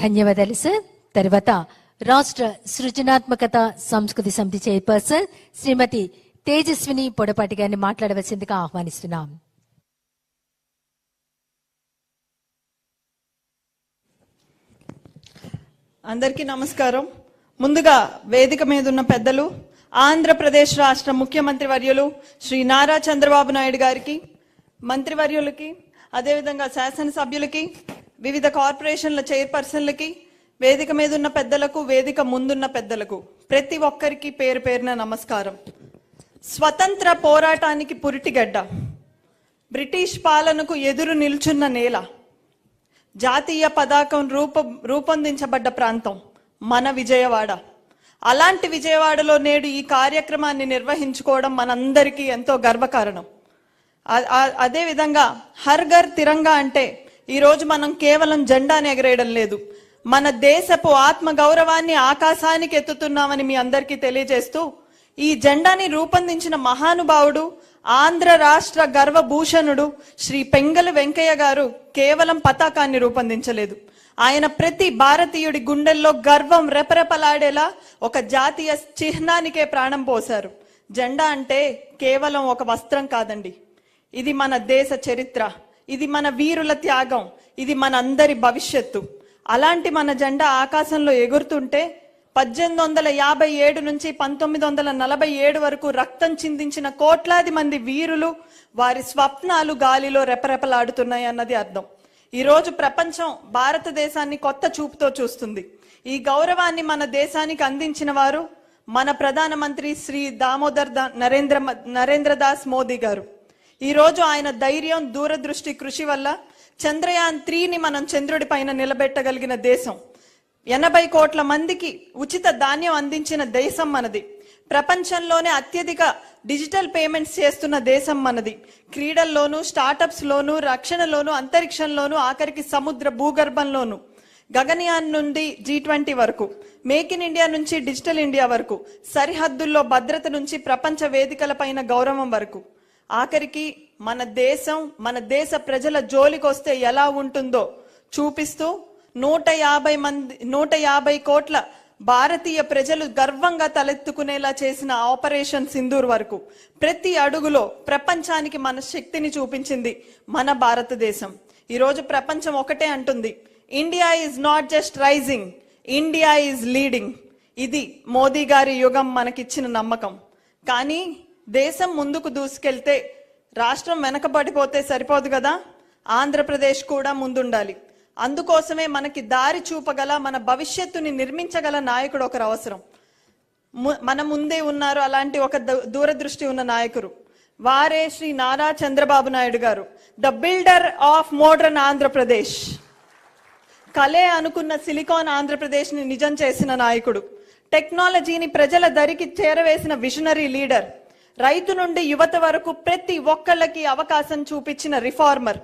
ధన్యవాదాలు సార్ తర్వాత రాష్ట్ర సృజనాత్మకత సంస్కృతి సమితి చైర్పర్సన్ శ్రీమతి తేజస్విని పొడపాటి గారిని మాట్లాడవలసిందిగా ఆహ్వానిస్తున్నాం. అందరికీ నమస్కారం. ముందుగా వేదిక మీద ఉన్న పెద్దలు ఆంధ్రప్రదేశ్ రాష్ట్ర ముఖ్యమంత్రి వర్యులు శ్రీ నారా చంద్రబాబు నాయుడు గారికి మంత్రివర్యులకి అదేవిధంగా శాసనసభ్యులకి వివిధ కార్పొరేషన్ల చైర్పర్సన్లకి వేదిక మీద ఉన్న పెద్దలకు వేదిక ముందున్న పెద్దలకు ప్రతి ఒక్కరికి పేరు పేరున నమస్కారం. స్వతంత్ర పోరాటానికి పురిటిగడ్డ బ్రిటిష్ పాలనకు ఎదురు నిల్చున్న నేల జాతీయ పతాకం రూప రూపొందించబడ్డ ప్రాంతం మన విజయవాడ. అలాంటి విజయవాడలో నేడు ఈ కార్యక్రమాన్ని నిర్వహించుకోవడం మనందరికీ ఎంతో గర్వకారణం. అదేవిధంగా హర్ ఘర్ తిరంగా అంటే ఈరోజు మనం కేవలం జెండాను ఎగరేయడం లేదు. మన దేశపు ఆత్మ గౌరవాన్ని ఆకాశానికి ఎత్తుతున్నామని మీ అందరికీ తెలియజేస్తూ ఈ జెండాని రూపొందించిన మహానుభావుడు ఆంధ్ర రాష్ట్ర గర్వభూషణుడు శ్రీ పెంగల వెంకయ్య గారు కేవలం పతాకాన్ని రూపొందించలేదు. ఆయన ప్రతి భారతీయుడి గుండెల్లో గర్వం రెపరెపలాడేలా ఒక జాతీయ చిహ్నానికే ప్రాణం పోశారు. జెండా అంటే కేవలం ఒక వస్త్రం కాదండి. ఇది మన దేశ చరిత్ర. ఇది మన వీరుల త్యాగం ఇది మన అందరి భవిష్యత్తు. అలాంటి మన జెండా ఆకాశంలో ఎగురుతుంటే పద్దెనిమిది వందల యాభై ఏడు నుంచి పంతొమ్మిది వందల నలభై ఏడు వరకు రక్తం చిందించిన కోట్లాది మంది వీరులు వారి స్వప్నాలు గాలిలో రెపరెపలాడుతున్నాయి అన్నది అర్థం. ఈరోజు ప్రపంచం భారతదేశాన్ని కొత్త చూపుతో చూస్తుంది. ఈ గౌరవాన్ని మన దేశానికి అందించిన వారు మన ప్రధానమంత్రి శ్రీ దామోదర్ దా- నరేంద్ర మ- నరేంద్ర దాస్ మోదీ గారు. ఈ రోజు ఆయన ధైర్యం దూరదృష్టి కృషి వల్ల చంద్రయాన్ త్రీని మనం చంద్రుడి పైన నిలబెట్టగలిగిన దేశం. ఎనభై కోట్ల మందికి ఉచిత ధాన్యం అందించిన దేశం మనది. ప్రపంచంలోనే అత్యధిక డిజిటల్ పేమెంట్స్ చేస్తున్న దేశం మనది. క్రీడల్లోనూ స్టార్టప్స్లోనూ రక్షణలోనూ రక్షణలోను అంతరిక్షంలోను ఆఖరికి సముద్ర భూగర్భంలోను. గగనయాన్ నుండి జీ ట్వంటీ వరకు మేక్ ఇన్ ఇండియా నుంచి డిజిటల్ ఇండియా వరకు సరిహద్దుల్లో భద్రత నుంచి ప్రపంచ వేదికలపైన గౌరవం వరకు. ఆఖరికి మన దేశం మన దేశ ప్రజల జోలికొస్తే ఎలా ఉంటుందో చూపిస్తూ నూట యాభై మంది నూట యాభై కోట్ల భారతీయ ప్రజలు గర్వంగా తలెత్తుకునేలా చేసిన ఆపరేషన్ సింధూర్ వరకు ప్రతి అడుగులో ప్రపంచానికి మన శక్తిని చూపించింది మన భారతదేశం. ఈరోజు ప్రపంచం ఒకటే అంటుంది India is not just rising India is leading. ఇది మోదీ గారి యుగం మనకిచ్చిన నమ్మకం. కానీ దేశం ముందుకు దూసుకెళ్తే రాష్ట్రం వెనకబడిపోతే సరిపోదు కదా? ఆంధ్రప్రదేశ్ కూడా ముందుండాలి. అందుకోసమే మనకి దారి చూపగల మన భవిష్యత్తుని నిర్మించగల నాయకుడు ఒకరు అవసరం. ము- మన ముందే ఉన్నారు అలాంటి ఒక ద- దూరదృష్టి ఉన్న నాయకుడు. వారే శ్రీ నారా చంద్రబాబు నాయుడు గారు. The builder of modern Andhra Pradesh. కలే అనుకున్న సిలికాన్ ఆంధ్రప్రదేశ్ని నిజం చేసిన నాయకుడు. టెక్నాలజీని ప్రజల దరికి చేరవేసిన విజనరీ లీడర్. రైతు నుండి యువత వరకు ప్రతి ఒక్కళ్ళకి అవకాశం చూపించిన రిఫార్మర్.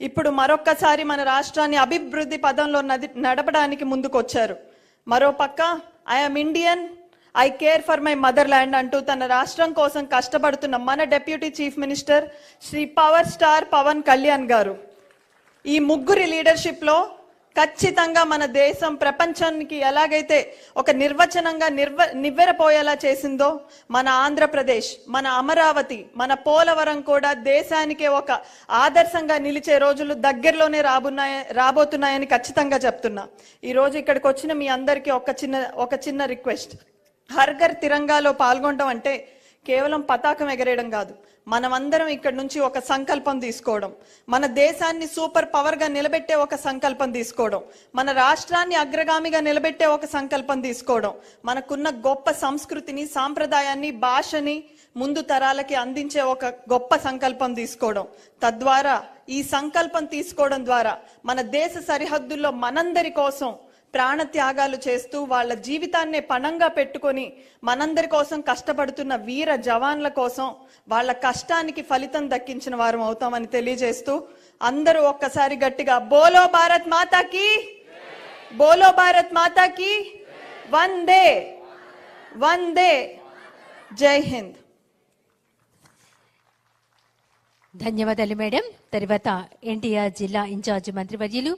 ఇప్పుడు మరొక్కసారి మన రాష్ట్రాన్ని అభివృద్ధి పదంలో నది నడపడానికి ముందుకొచ్చారు. మరోపక్క I'm Indian I care for my motherland అంటూ తన రాష్ట్రం కోసం కష్టపడుతున్న మన deputy chief minister Shri power star Pawan Kalyan గారు. ఈ ముగ్గురి లీడర్షిప్లో ఖచ్చితంగా మన దేశం ప్రపంచానికి ఎలాగైతే ఒక నిర్వచనంగా నిర్వ నివ్వెరపోయేలా చేసిందో మన ఆంధ్రప్రదేశ్ మన అమరావతి మన పోలవరం కూడా దేశానికే ఒక ఆదర్శంగా నిలిచే రోజులు దగ్గరలోనే రాబున్నాయ రాబోతున్నాయని ఖచ్చితంగా చెప్తున్నా. ఈరోజు ఇక్కడికి వచ్చిన మీ అందరికీ ఒక చిన్న ఒక చిన్న రిక్వెస్ట్. హర్ఘర్ తిరంగాలో పాల్గొనడం అంటే కేవలం పతాకం ఎగరేయడం కాదు. మనమందరం ఇక్కడ నుంచి ఒక సంకల్పం తీసుకోవడం. మన దేశాన్ని సూపర్ పవర్గా నిలబెట్టే ఒక సంకల్పం తీసుకోవడం. మన రాష్ట్రాన్ని అగ్రగామిగా నిలబెట్టే ఒక సంకల్పం తీసుకోవడం. మనకున్న గొప్ప సంస్కృతిని సాంప్రదాయాన్ని భాషని ముందు తరాలకి అందించే ఒక గొప్ప సంకల్పం తీసుకోవడం. తద్వారా ఈ సంకల్పం తీసుకోవడం ద్వారా మన దేశ సరిహద్దుల్లో మనందరి కోసం ప్రాణ త్యాగాలు చేస్తూ వాళ్ళ జీవితాన్నే పణంగా పెట్టుకొని మనందరి కోసం కష్టపడుతున్న వీర జవాన్ల కోసం వాళ్ళ కష్టానికి ఫలితం దక్కించిన వారం అవుతామని తెలియజేస్తూ అందరూ ఒక్కసారి గట్టిగా బోలో భారత్ మాతాకి బోలో భారత్ మాతాకి వందే వందే జై హింద్. ధన్యవాదాలు మేడం. తర్వాత ఎన్టీఆర్ జిల్లా ఇన్ఛార్జ్ మంత్రివర్యులు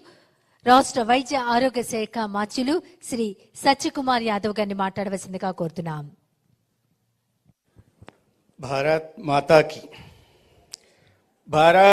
రాష్ట్ర వైద్య ఆరోగ్య శాఖ మాచ్యులు శ్రీ సత్యకుమార్ యాదవ్ గారిని మాట్లాడవలసిందిగా కోరుతున్నాం. భారత్ మాతాకి. భారత్